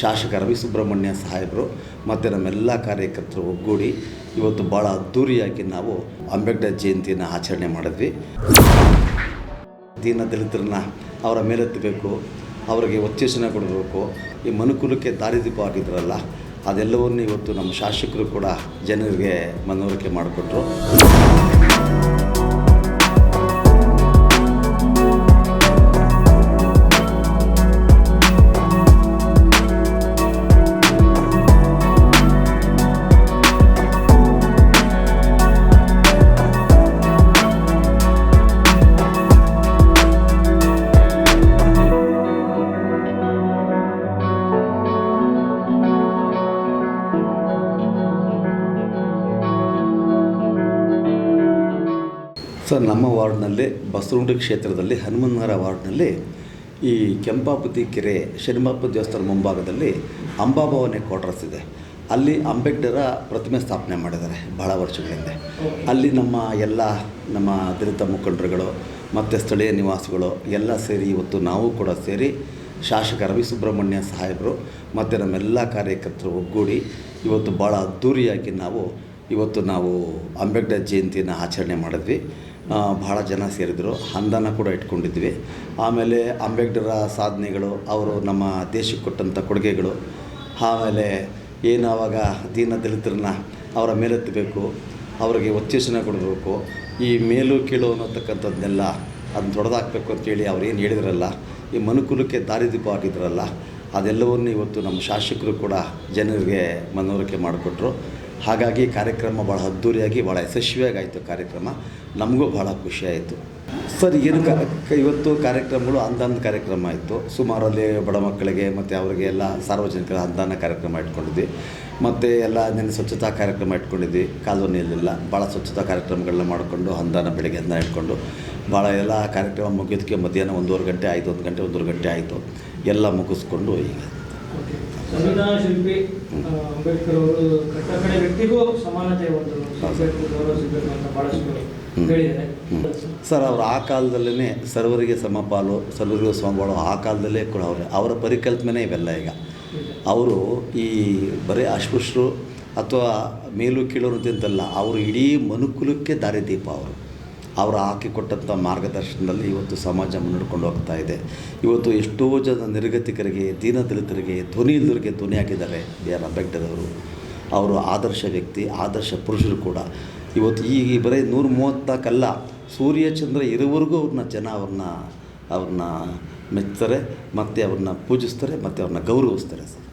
ಶಾಸಕ ರವಿ ಸುಬ್ರಹ್ಮಣ್ಯ ಸಾಹೇಬರು ಮತ್ತು ನಮ್ಮೆಲ್ಲ ಕಾರ್ಯಕರ್ತರು ಒಗ್ಗೂಡಿ ಇವತ್ತು ಭಾಳ ಅದ್ಧೂರಿಯಾಗಿ ನಾವು ಅಂಬೇಡ್ಕರ್ ಜಯಂತಿಯನ್ನು ಆಚರಣೆ ಮಾಡಿದ್ವಿ. ದೀನ ದಲಿತರನ್ನ ಅವರ ಮೇಲೆತ್ತಬೇಕು ಅವರಿಗೆ ಉತ್ತೇಜನ ಕೊಡಬೇಕು. ಈ ಮನುಕುಲಕ್ಕೆ ದಾರಿದೀಪ ಆಗಿದ್ರಲ್ಲ ಅದೆಲ್ಲವನ್ನು ಇವತ್ತು ನಮ್ಮ ಶಾಸಕರು ಕೂಡ ಜನರಿಗೆ ಮನವರಿಕೆ ಮಾಡಿಕೊಟ್ರು. ಸರ್, ನಮ್ಮ ವಾರ್ಡ್ನಲ್ಲಿ ಬಸವನಗುಡಿ ಕ್ಷೇತ್ರದಲ್ಲಿ ಹನುಮನ್ನರ ವಾರ್ಡ್ನಲ್ಲಿ ಈ ಕೆಂಪಾಪತಿ ಕೆರೆ ಶನಿಮಪ್ಪ ದೇವಸ್ಥಾನ ಮುಂಭಾಗದಲ್ಲಿ ಅಂಬಾಭವನೆ ಕ್ವಾರ್ಟರ್ಸ್ ಇದೆ. ಅಲ್ಲಿ ಅಂಬೇಡ್ಕರ ಪ್ರತಿಮೆ ಸ್ಥಾಪನೆ ಮಾಡಿದ್ದಾರೆ ಬಹಳ ವರ್ಷಗಳ ಹಿಂದೆ ಅಲ್ಲಿ ನಮ್ಮ ಎಲ್ಲ ನಮ್ಮ ದಲಿತ ಮುಖಂಡರುಗಳು ಮತ್ತು ಸ್ಥಳೀಯ ನಿವಾಸಿಗಳು ಎಲ್ಲ ಸೇರಿ ಇವತ್ತು ನಾವು ಕೂಡ ಸೇರಿ ಶಾಸಕ ರವಿ ಸುಬ್ರಹ್ಮಣ್ಯ ಸಾಹೇಬರು ಮತ್ತು ನಮ್ಮೆಲ್ಲ ಕಾರ್ಯಕರ್ತರು ಒಗ್ಗೂಡಿ ಇವತ್ತು ಭಾಳ ಅದ್ಧೂರಿಯಾಗಿ ನಾವು ಇವತ್ತು ನಾವು ಅಂಬೇಡ್ಕರ್ ಜಯಂತಿಯನ್ನು ಆಚರಣೆ ಮಾಡಿದ್ವಿ. ಬಹಳ ಜನ ಸೇರಿದರು. ಹಂದನ ಕೂಡ ಇಟ್ಕೊಂಡಿದ್ವಿ. ಆಮೇಲೆ ಅಂಬೇಡ್ಕರ ಸಾಧನೆಗಳು, ಅವರು ನಮ್ಮ ದೇಶಕ್ಕೆ ಕೊಟ್ಟಂಥ ಕೊಡುಗೆಗಳು, ಆಮೇಲೆ ಏನು ಆವಾಗ ದೀನ ದಲಿತರನ್ನ ಅವರ ಮೇಲೆತ್ತಬೇಕು ಅವರಿಗೆ ಉತ್ತೇಜನ ಕೊಡಬೇಕು, ಈ ಮೇಲು ಕೀಳು ಅನ್ನೋತಕ್ಕಂಥದ್ದನ್ನೆಲ್ಲ ಅದನ್ನ ತೊಡೆದಾಕಬೇಕು ಅಂತೇಳಿ ಅವ್ರು ಏನು ಹೇಳಿದ್ರಲ್ಲ, ಈ ಮನುಕುಲಕ್ಕೆ ದಾರಿದೀಪ ಆಗಿದ್ರಲ್ಲ ಅದೆಲ್ಲವನ್ನು ಇವತ್ತು ನಮ್ಮ ಶಾಸಕರು ಕೂಡ ಜನರಿಗೆ ಮನವರಿಕೆ ಮಾಡಿಕೊಟ್ರು. ಹಾಗಾಗಿ ಕಾರ್ಯಕ್ರಮ ಭಾಳ ಅದ್ಧೂರಿಯಾಗಿ ಭಾಳ ಯಶಸ್ವಿಯಾಗಿ ಆಯಿತು ಕಾರ್ಯಕ್ರಮ. ನಮಗೂ ಭಾಳ ಖುಷಿಯಾಯಿತು. ಸರ್ ಏನು ಇವತ್ತು ಕಾರ್ಯಕ್ರಮಗಳು ಅಂದಾನ ಕಾರ್ಯಕ್ರಮ ಆಯಿತು. ಸುಮಾರು ಅಲ್ಲಿ ಬಡ ಮಕ್ಕಳಿಗೆ ಮತ್ತು ಅವರಿಗೆ ಎಲ್ಲ ಸಾರ್ವಜನಿಕರ ಅಂದಾನ ಕಾರ್ಯಕ್ರಮ ಇಟ್ಕೊಂಡಿದ್ವಿ. ಮತ್ತು ಎಲ್ಲ ನೆನೆ ಸ್ವಚ್ಛತಾ ಕಾರ್ಯಕ್ರಮ ಇಟ್ಕೊಂಡಿದ್ವಿ. ಕಾಲೋನಿಯಲ್ಲೆಲ್ಲ ಭಾಳ ಸ್ವಚ್ಛತಾ ಕಾರ್ಯಕ್ರಮಗಳನ್ನ ಮಾಡಿಕೊಂಡು, ಅಂದಾನ ಬೆಳಗ್ಗೆ ಅಂದಾನ ಇಟ್ಕೊಂಡು ಭಾಳ ಎಲ್ಲ ಕಾರ್ಯಕ್ರಮ ಮುಗಿಯೋದಕ್ಕೆ ಮಧ್ಯಾಹ್ನ ಒಂದೂವರೆ ಗಂಟೆ ಆಯಿತು, ಒಂದು ಗಂಟೆ, ಒಂದೂವರೆ ಗಂಟೆ ಆಯಿತು. ಎಲ್ಲ ಮುಗಿಸ್ಕೊಂಡು ಈಗ. ಸಂವಿಧಾನ ಶಿಲ್ಪಿ ಅಂಬೇಡ್ಕರ್ ಅವರು ಕಟ್ಟ ಕಡೆ ವ್ಯಕ್ತಿಗೂ ಸಮಾನತೆ ಒಂದು ಸಿಗಬೇಕು ಗೌರವ ಸಿಗಬೇಕು ಅಂತ ಬಹಳಷ್ಟು ಹೇಳಿದ್ದಾರೆ. ಸರ್ ಅವರು ಆ ಕಾಲದಲ್ಲೇ ಸರ್ವರಿಗೆ ಸಮಪಾಲು ಸರ್ವರಿಗೂ ಸಮಪಾಲು ಆ ಕಾಲದಲ್ಲೇ ಕೂಡ ಅವರೇ ಅವರ ಪರಿಕಲ್ಪನೆ ಇವೆಲ್ಲ ಈಗ. ಅವರು ಈ ಬರೀ ಅಸ್ಪೃಶ್ಯರು ಅಥವಾ ಮೇಲು ಕೀಳೋರು ಅಂತಲ್ಲ ಅವರು ಇಡೀ ಮನುಕುಲಕ್ಕೆ ದಾರಿದೀಪ ಅವರು. ಅವರು ಹಾಕಿಕೊಟ್ಟಂಥ ಮಾರ್ಗದರ್ಶನದಲ್ಲಿ ಇವತ್ತು ಸಮಾಜ ಮುನ್ನಡ್ಕೊಂಡು ಹೋಗ್ತಾ ಇದೆ. ಇವತ್ತು ಎಷ್ಟೋ ಜನ ನಿರ್ಗತಿಕರಿಗೆ ದೀನದಲಿತರಿಗೆ ಧ್ವನಿ ಇಲ್ಲದವರಿಗೆ ಧ್ವನಿ ಹಾಕಿದ್ದಾರೆ ಬಿ ಆರ್ ಅಂಬೇಡ್ಕರ್ ಅವರು. ಆದರ್ಶ ವ್ಯಕ್ತಿ, ಆದರ್ಶ ಪುರುಷರು ಕೂಡ. ಇವತ್ತು ಈ ಬರೀ ನೂರು ಮೂವತ್ತಕ್ಕಲ್ಲ ಸೂರ್ಯಚಂದ್ರ ಇರುವವರೆಗೂ ಅವ್ರನ್ನ ಜನ ಅವ್ರನ್ನ ಅವ್ರನ್ನ ಮೆಚ್ತಾರೆ, ಮತ್ತು ಅವ್ರನ್ನ ಪೂಜಿಸ್ತಾರೆ, ಮತ್ತು ಅವ್ರನ್ನ ಗೌರವಿಸ್ತಾರೆ ಸರ್.